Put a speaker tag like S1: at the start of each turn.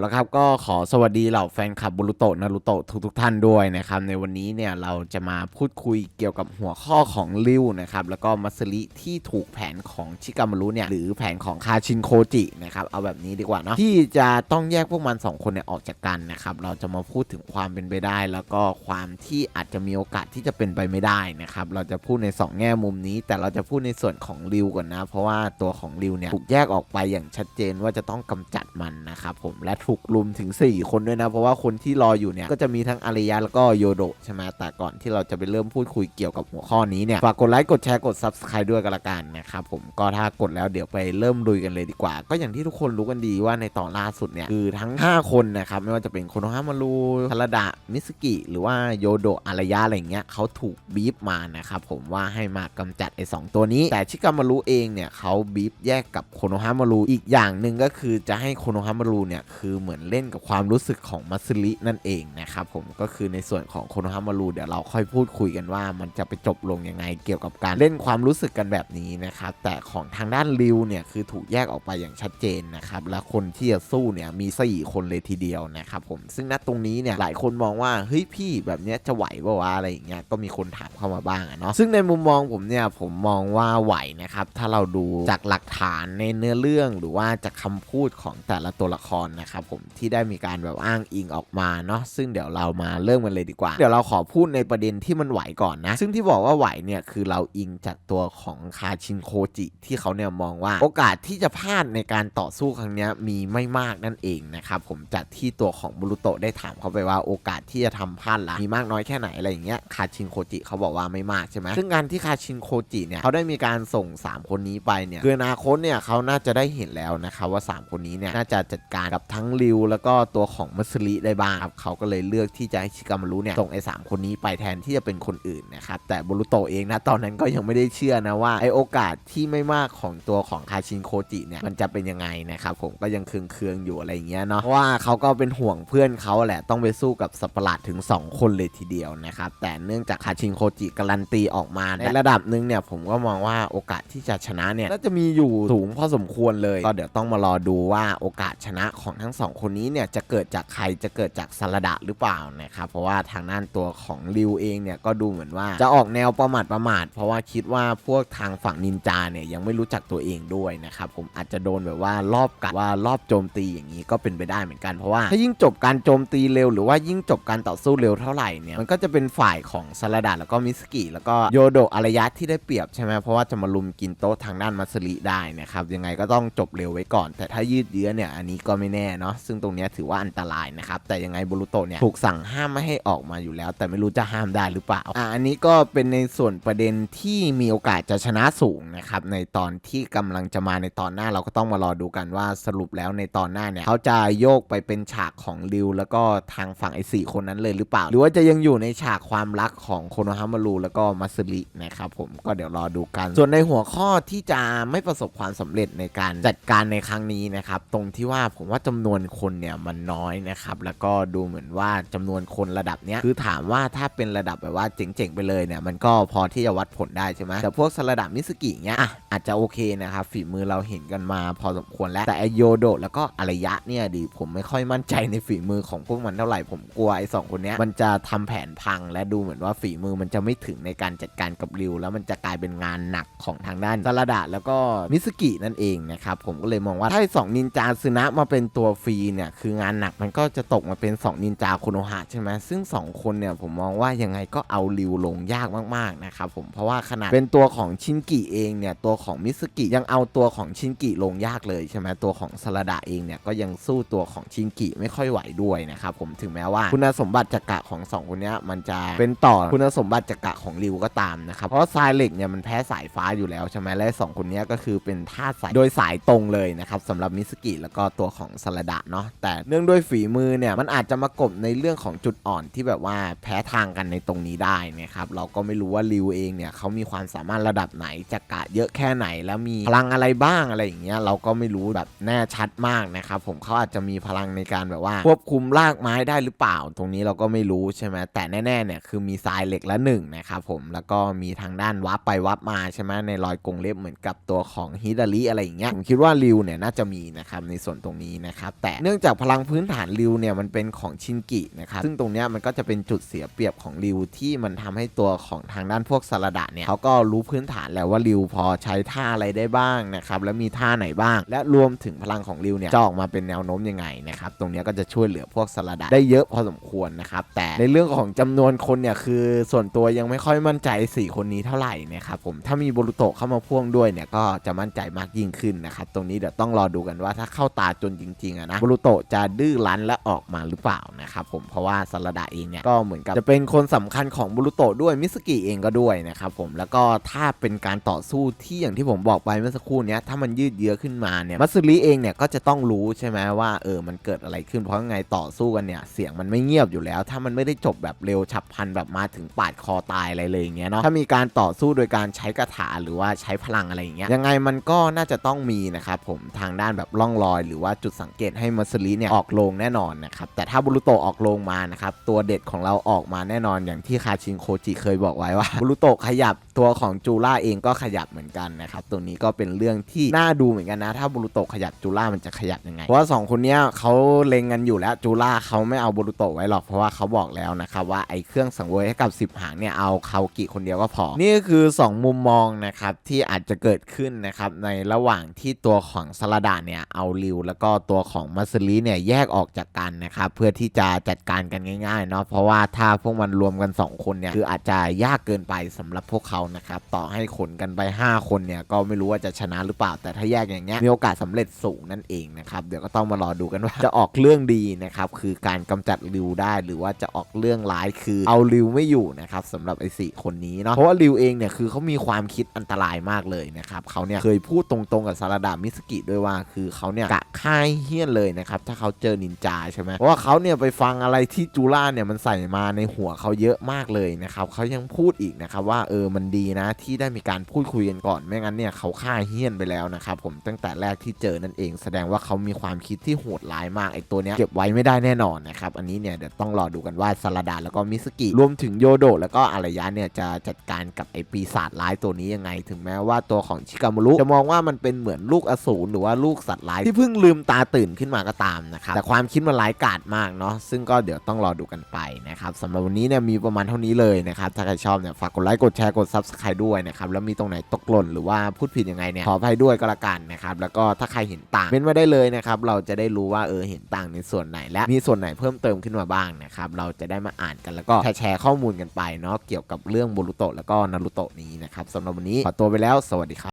S1: แล้วครับก็ขอสวัสดีเหล่าแฟนคลับบุรุโตะนารุโตะทุกท่านด้วยนะครับในวันนี้เนี่ยเราจะมาพูดคุยเกี่ยวกับหัวข้อของริวนะครับแล้วก็มัสริที่ถูกแผนของชิกามารุเนี่ยหรือแผนของคาชินโคจินะครับเอาแบบนี้ดีกว่าเนาะที่จะต้องแยกพวกมัน 2 คนเนี่ยออกจากกันนะครับเราจะมาพูดถึงความเป็นไปได้ แล้วก็ความที่อาจจะมีโอกาสที่จะเป็นไปไม่ได้นะครับเราจะพูดใน 2 แง่มุมนี้ แต่เราจะพูดในส่วนของริวก่อนนะ เพราะว่าตัวของริวเนี่ยถูกแยกออกไปอย่างชัดเจนว่าจะต้องกำจัดมันนะครับผมและถูกลุมถึง 4 คนด้วยนะ เพราะว่าคนที่รออยู่เนี่ย ก็จะมีทั้งอารยะแล้วก็โยโดใช่ไหมแต่ก่อนที่เราจะไปเริ่มพูดคุยเกี่ยวกับหัวข้อนี้เนี่ยฝากกดไลค์กดแชร์กด subscribe ด้วยกันละกันนะครับผมก็ถ้ากดแล้วเดี๋ยวไปเริ่มลุยกันเลยดีกว่า ก็อย่างที่ทุกคนรู้กันดีว่าในตอนล่าสุดเนี่ยคือทั้ง 5 คนนะครับไม่ว่าจะเป็นโคโนฮามารุทาราดะมิสกิหรือว่าโยโดอารยะอะไรเงี้ยเขาถูกบีบมานะครับผมว่าให้มากำจัดไอ้สองตัวนี้ แต่ชิกามารุเองเนี่ยเขาบีบแยกกับโคโนฮามารุอีกอย่างหนึ่งก็คือจะให้โคโนฮามารุเนี่ยคือเหมือนเล่นกับความรู้สึกของมัสรินั่นเองนะครับผมก็คือในส่วนของโคโนฮามารุเดี๋ยวเราค่อยพูดคุยกันว่า มันจะไปจบลงยังไงเกี่ยวกับการเล่นความรู้สึกกันแบบนี้นะครับแต่ของทางด้านริวเนี่ยคือถูกแยกออกไปอย่างชัดเจนนะครับและคนที่จะสู้เนี่ยมีสี่คนเลยทีเดียวนะครับผมซึ่งณตรงนี้เนี่ยหลายคนมองว่าเฮ้ยพี่แบบเนี้ยจะไหวปะวะอะไรอย่างเงี้ยก็มีคนถามเข้ามาบ้างเนาะซึ่งในมุมมองผมเนี่ยผมมองว่าไหวนะครับถ้าเราดูจากหลักฐานในเนื้อเรื่องหรือว่าจากคำพูดของแต่ละตัวละครนะครับผมที่ได้มีการแบบอ้างอิงออกมาเนาะซึ่งเดี๋ยวเรามาเริ่มกันเลยดีกว่า เดี๋ยวเราขอพูดในประเด็นที่มันไหวก่อนนะ ซึ่งที่บอกว่าไหวเนี่ยคือเราอิงจากตัวของคาชินโคจิ ที่เขาเนี่ยมองว่าโอกาสที่จะพลาดในการต่อสู้ครั้งนี้มีไม่มากนั่นเองนะครับผมจากที่ตัวของบุรุโตะได้ถามเขาไปว่าโอกาสที่จะทำพลาดละมีมากน้อยแค่ไหนอะไรอย่างเงี้ยคาชินโคจิเขาบอกว่าไม่มากใช่ไหมซึ่งการที่คาชินโคจิเนี่ยเขาได้มีการส่ง 3 คนนี้ไปเนี่ยคืออนาคตเนี่ยเขาน่าจะได้เห็นแล้วนะครับว่า 3 คนนี้เนี่ยน่าจะจัดการกับทั้งริว แล้วก็ตัวของมัสริได้บ้างครับเขาก็เลยเลือกที่จะให้ชิกามารุเนี่ยส่งไอ้สามคนนี้ไปแทนที่จะเป็นคนอื่นนะครับแต่บุรุโตเองนะตอนนั้นก็ยังไม่ได้เชื่อนะว่าไอโอกาสที่ไม่มากของตัวของคาชินโคจิเนี่ยมันจะเป็นยังไงนะครับผมก็ยังเคืองๆอยู่อะไรอย่างเงี้ยเนาะว่าเขาก็เป็นห่วงเพื่อนเขาแหละต้องไปสู้กับสัตว์ประหลาดถึง 2 คนเลยทีเดียวนะครับแต่เนื่องจากคาชินโคจิการันตีออกมาในระดับหนึ่งเนี่ยผมก็มองว่าโอกาสที่จะชนะเนี่ยน่าจะมีอยู่สูงพอสมควรเลย ก็เดี๋ยวต้องมารอดูว่าโอกาสชนะของทั้งสองคนนี้เนี่ยจะเกิดจากใครจะเกิดจากซาลดะหรือเปล่านะครับเพราะว่าทางด้านตัวของริวเองเนี่ยก็ดูเหมือนว่าจะออกแนวประมาทประมาท เพราะว่าคิดว่าพวกทางฝั่งนินจาเนี่ยยังไม่รู้จักตัวเองด้วยนะครับผมอาจจะโดนแบบว่ารอบกัดว่ารอบโจมตีอย่างนี้ก็เป็นไปได้เหมือนกันเพราะว่าถ้ายิ่งจบการโจมตีเร็วหรือว่ายิ่งจบการต่อสู้เร็วเท่าไหร่เนี่ยมันก็จะเป็นฝ่ายของซาลดะแล้วก็มิสกิแล้วก็โยโดะอารยะที่ได้เปรียบใช่ไหมเพราะว่าจะมาลุมกินโต๊ะทางด้านมัสริได้นะครับยังไงก็ต้องจบเร็วไว้ก่อน แต่ถ้ายืดเยื้อเนี่ยอันนี้ก็ไม่แน่เนาะซึ่งตรงเนี้ยถือว่าอันตรายนะครับ แต่ยังไงบุรุโตะเนี่ยถูกสั่งห้ามไม่ให้ออกมาอยู่แล้ว แต่ไม่รู้จะห้ามได้หรือเปล่าอะอันนี้ก็เป็นในส่วนประเด็นที่มีโอกาสจะชนะสูงนะครับในตอนที่กำลังจะมาในตอนหน้าเราก็ต้องมารอดูกันว่าสรุปแล้วในตอนหน้าเนี่ยเขาจะโยกไปเป็นฉากของริวแล้วก็ทางฝั่งไอ้สี่คนนั้นเลยหรือเปล่า หรือว่าจะยังอยู่ในฉากความรักของโคโนฮามารุแล้วก็มัสรินะครับผมก็เดี๋ยวรอดูกัน ส่วนในหัวข้อที่จะไม่ประสบความสำเร็จในการจัดการในครั้งนี้นะครับตรงที่ว่าผมว่าจำนวนคนเนี่ยมันน้อยนะครับ แล้วก็ดูเหมือนว่าจำนวนคนระดับเนี้ยคือถามว่าถ้าเป็นระดับแบบว่าเจ๋งๆไปเลยเนี่ยมันก็พอที่จะวัดผลได้ใช่ไหมแต่พวกสระดับมิสกิเนี้ยอะอาจจะโอเคนะครับฝีมือเราเห็นกันมาพอสมควรแล้วแต่ไอโยโดแล้วก็อารยะเนี่ยดิผมไม่ค่อยมั่นใจในฝีมือของพวกมันเท่าไหร่ผมกลัวไอสองคนเนี้ยมันจะทำแผนพังและดูเหมือนว่าฝีมือมันจะไม่ถึงในการจัดการกับริว แล้วมันจะกลายเป็นงานหนักของทางด้านสระดะแล้วก็มิสกินั่นเองนะครับผมก็เลยมองว่าถ้าสองนินจาซึนะมาเป็นตัวฟรีเนี่ยคืองานหนักมันก็จะตกมาเป็น 2 นินจาโคโนฮะใช่ไหมซึ่ง 2 คนเนี่ยผมมองว่ายังไงก็เอาริวลงยากมากๆนะครับผมเพราะว่าขนาดเป็นตัวของชินกิเองเนี่ยตัวของมิสกิยังเอาตัวของชินกิลงยากเลยใช่ไหมตัวของสระดะเองเนี่ยก็ยังสู้ตัวของชินกิไม่ค่อยไหวด้วยนะครับผมถึงแม้ว่าคุณสมบัติจักระของสองคนนี้มันจะเป็นต่อคุณสมบัติจักระของริวก็ตามนะครับเพราะทรายเหล็กเนี่ยมันแพ้สายฟ้าอยู่แล้วใช่ไหมและสองคนนี้ก็คือเป็นธาตุสายโดยสายตรงเลยนะครับสำหรับมิสกิแล้วก็ตัวของสระดะเนาะแต่เนื่องด้วยฝีมือเนี่ยมันอาจจะมากบในเรื่องของจุดอ่อนที่แบบว่าแพ้ทางกันในตรงนี้ได้นะครับเราก็ไม่รู้ว่าริวเองเนี่ยเขามีความสามารถระดับไหนจักะเยอะแค่ไหน แล้วมีพลังอะไรบ้างอะไรอย่างเงี้ยเราก็ไม่รู้แบบแน่ชัดมากนะครับผมเขาอาจจะมีพลังในการแบบว่า ควบคุมรากไม้ได้หรือเปล่า ตรงนี้เราก็ไม่รู้ใช่ไหมแต่แน่ๆเนี่ยคือมีทรายเหล็กละหนึ่งนะครับผมแล้วก็มีทางด้านวับไปวับมาใช่ไหมในรอยกรงเล็บเหมือนกับตัวของฮิดาริอะไรอย่างเงี้ยผมคิดว่าริวเนี่ยน่าจะมีนะครับในส่วนตรงนี้นะครับแต่แต่เนื่องจากพลังพื้นฐานริวเนี่ยมันเป็นของชินกินะครับซึ่งตรงเนี้ยมันก็จะเป็นจุดเสียเปรียบของริวที่มันทำให้ตัวของทางด้านพวกสลัดะเนี่ยเขาก็รู้พื้นฐานแล้วว่าริวพอใช้ท่าอะไรได้บ้างนะครับแล้วมีท่าไหนบ้าง และรวมถึงพลังของริวเนี่ยจะออกมาเป็นแนวโน้มยังไงนะครับตรงเนี้ยก็จะช่วยเหลือพวกสลัดะได้เยอะพอสมควรนะครับแต่ในเรื่องของจำนวนคนเนี่ยคือส่วนตัวยังไม่ค่อยมั่นใจสี่คนนี้เท่าไหร่นะครับผมถ้ามีโบรุโตะเข้ามาพ่วงด้วยเนี่ยก็จะมั่นใจมากยิ่งขึ้นนะครับตรงนี้เดี๋ยวต้องรอดูกันว่าถ้าเข้าตาจนจริงๆอะนะบรุโตะจะดื้อรั้นและออกมาหรือเปล่านะครับผมเพราะว่าสลัดะเองเนี่ยก็เหมือนกับจะเป็นคนสำคัญของโบรุโตะด้วยมิสกิเองก็ด้วยนะครับผมแล้วก็ถ้าเป็นการต่อสู้ที่อย่างที่ผมบอกไปเมื่อสักครู่เนี้ยถ้ามันยืดเยื้อขึ้นมาเนี่ยมัตสึริเองเนี่ยก็จะต้องรู้ใช่ไหมว่าเออมันเกิดอะไรขึ้นเพราะไงต่อสู้กันเนี่ยเสียงมันไม่เงียบอยู่แล้ว ถ้ามันไม่ได้จบแบบเร็วฉับพลันแบบมาถึงปาดคอตายอะไรเลยอย่างเงี้ยเนาะถ้ามีการต่อสู้โดยการใช้กระถาหรือว่าใช้พลังอะไรอย่างเงี้ยยังไงมันก็น่าจะต้องมีนะครับผมทางด้านแบบร่องรอย หรือว่าจุดสังเกตให้มัตสึริเนี่ยออกโรงแน่นอนนะครับแต่ถ้าบุรุโตะออกโรงมานะครับตัวเด็ดของเราออกมาแน่นอนอย่างที่คาชินโคจิเคยบอกไว้ว่าบุรุโตะขยับตัวของจูล่าเองก็ขยับเหมือนกันนะครับตรงนี้ก็เป็นเรื่องที่น่าดูเหมือนกันนะ ถ้าบุรุโตะขยับจูล่ามันจะขยับยังไง เพราะว่าสองคนเนี้ยเขาเล็งกันอยู่แล้วจูล่าเขาไม่เอาบุรุโตะไว้หรอกเพราะว่าเขาบอกแล้วนะครับว่าไอ้เครื่องสังเวยให้กับ 10 หางเนี่ยเอาคาโอกิคนเดียวก็พอ นี่ก็คือ 2 มุมมองนะครับที่อาจจะเกิดขึ้นนะครับในระหว่างที่ตัวของสลาดาเนี่ยเอาริวแล้วก็ตัวของมัสลีเนี่ยแยกออกจากกันนะครับเพื่อที่จะจัดการกันง่ายๆเนาะเพราะว่าถ้าพวกมันรวมกัน 2 คนเนี่ยคืออาจจะยากเกินไปสำหรับพวกเขานะครับต่อให้ขนกันไป 5 คนเนี่ยก็ไม่รู้ว่าจะชนะหรือเปล่า แต่ถ้าแยกอย่างเงี้ยมีโอกาสสำเร็จสูงนั่นเองนะครับเดี๋ยวก็ต้องมารอดูกันว่าจะออกเรื่องดีนะครับคือการกำจัดริวได้หรือว่าจะออกเรื่องร้ายคือเอาริวไม่อยู่นะครับสำหรับไอ้สี่คนนี้เนาะเพราะว่าริวเองเนี่ยคือเขามีความคิดอันตรายมากเลยนะครับเขาเนี่ยเคยพูดตรงๆกับซาราดามิสกิด้วยว่าคือเขาเนี่ยกะค่ายเฮี้ยนเลยนะครับถ้าเขาเจอนินจาใช่ไหมเพราะว่าเขาเนี่ยไปฟังอะไรที่จูล่าเนี่ยมันใส่มาในหัวเขาเยอะมากเลยนะครับเขายังพูดอีกนะครับว่าเออมันดีนะที่ได้มีการพูดคุยกันก่อนไม่งั้นเนี่ยเขาฆ่าเฮี้ยนไปแล้วนะครับผมตั้งแต่แรกที่เจอนั่นเอง แสดงว่าเขามีความคิดที่โหดร้ายมากไอตัวเนี้ยเก็บไว้ไม่ได้แน่นอนนะครับอันนี้เนี่ยเดี๋ยวต้องรอดูกันว่าซาราดาแล้วก็มิสกิรวมถึงโยโดแล้วก็อารยะเนี่ยจะจัดการกับไอปีศาจร้ายตัวนี้ยังไง ถึงแม้ว่าตัวของชิกามุรุจะมองว่ามันเป็นเหมือนลูกอสูรหรือว่าลูกสัตว์ร้ายที่เพิ่งลืมตาตื่นขึ้นมาก็ตามนะครับแต่ความคิดมันร้ายกาจมากเนาะซึ่งก็เดี๋ยวต้องรอดูกันไปนะครับสำหรับวันนี้เนี่ยมีประมาณเท่านี้เลยนะครับถ้าใครชอบเนี่ยฝากกดไลค์กดแชร์กด subscribe ด้วยนะครับแล้วมีตรงไหนตกหล่นหรือว่าพูดผิดยังไงเนี่ยขออภัยด้วยก็แล้วกันนะครับแล้วก็ถ้าใครเห็นต่างเม้นไว้ได้เลยนะครับเราจะได้รู้ว่าเออเห็นต่างในส่วนไหน และมีส่วนไหนเพิ่มเติมขึ้นมาบ้างนะครับเราจะได้มาอ่านกันแล้วก็แชร์แชร์ข้อมูลกันไปเนาะเกี่ยวกับเรื่องโบรุโตะแล้วก็นารุโตะนี้นะครับสำหรับวันนี้ขอตัวไปแล้วสวัสดีครับ